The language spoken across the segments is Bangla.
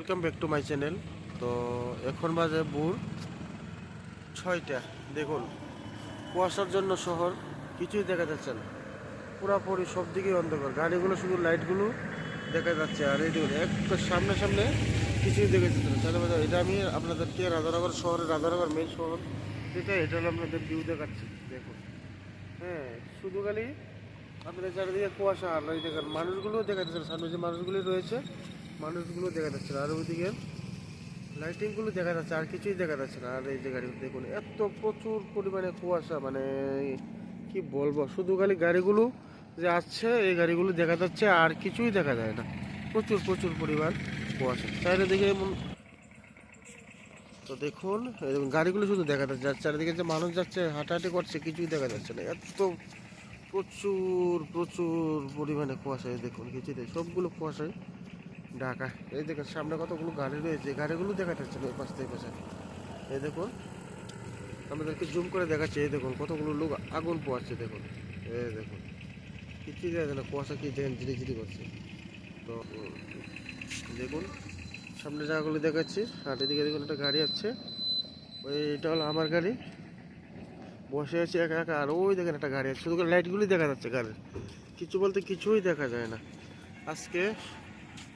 Welcome back to my channel তো এখন বাজে ভোর ছয়টা। দেখুন, কুয়াশার জন্য শহর কিছুই দেখা যাচ্ছে না। পুরাপুরি সব দিকেই অন্ধকার। গাড়িগুলো, শুধু লাইটগুলো দেখা যাচ্ছে। আর এই দেখুন একটু সামনে সামনে কিছুই দেখা যাচ্ছে না। তাহলে এটা আমি আপনাদেরকে রাধানগর শহরের রাধানগর মেন শহর? এটা হলো আপনাদের ভিউ দেখাচ্ছি। দেখুন হ্যাঁ শুধু খালি আপনাদের চারিদিকে কুয়াশা আর দেখেন মানুষগুলো দেখা যাচ্ছে। সামনে যে মানুষগুলি রয়েছে মানুষগুলো দেখা যাচ্ছে না। আর ওইদিকে লাইটিংগুলো দেখা যাচ্ছে, আর কিছুই দেখা যাচ্ছে না। আর এই যে গাড়ি, দেখুন, এত প্রচুর পরিমাণে কুয়াশা মানে কি বলব, শুধু খালি গাড়িগুলো যে আসছে, এই গাড়িগুলো দেখা যাচ্ছে, আর কিছুই দেখা যায় না। প্রচুর প্রচুর পরিমাণ কুয়াশা। চারিদিকে তো দেখুন দেখুন, গাড়িগুলো শুধু দেখা যাচ্ছে, আর চারিদিকে যে মানুষ যাচ্ছে, হাঁটাহাঁটি করছে, কিছুই দেখা যাচ্ছে না। এত প্রচুর প্রচুর পরিমাণে কুয়াশা, এই দেখুন নেই সবগুলো কুয়াশায় ঢাকা। এই দেখুন, সামনে কতগুলো গাড়ি রয়েছে। গাড়িগুলো দেখা যাচ্ছে না পাশ থেকে পাশে। এই দেখুন, আমাদেরকে জুম করে দেখাচ্ছে। এই দেখুন, কতগুলো লোক আগুন পোয়াচ্ছে দেখুন। এই দেখুন কিছুই দেখা না, কুয়াশা কি দেখেন ধীরে ধীরে করছে। তো, দেখুন, সামনে জায়গাগুলো দেখাচ্ছি। আর এদিকে দেখুন, একটা গাড়ি আছে ওই, এটা হলো আমার গাড়ি। বসে আছে একা একা। আর ওই দেখেন, একটা গাড়ি আছে শুধু লাইটগুলি দেখা যাচ্ছে গাড়ির। কিছু বলতে কিছুই দেখা যায় না। আজকে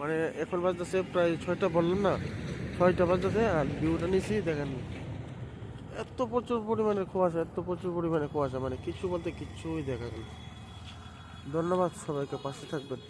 মানে এখন বাজতেছে প্রায় ছয়টা বললাম না, ছয়টা বাজতেছে আর ভিউটা নিছি, দেখেন। এত প্রচুর পরিমাণে কুয়াশা, এত প্রচুর পরিমাণে কুয়াশা মানে কিছু বলতে কিছুই দেখা গেল ধন্যবাদ সবাইকে, পাশে থাকবেন।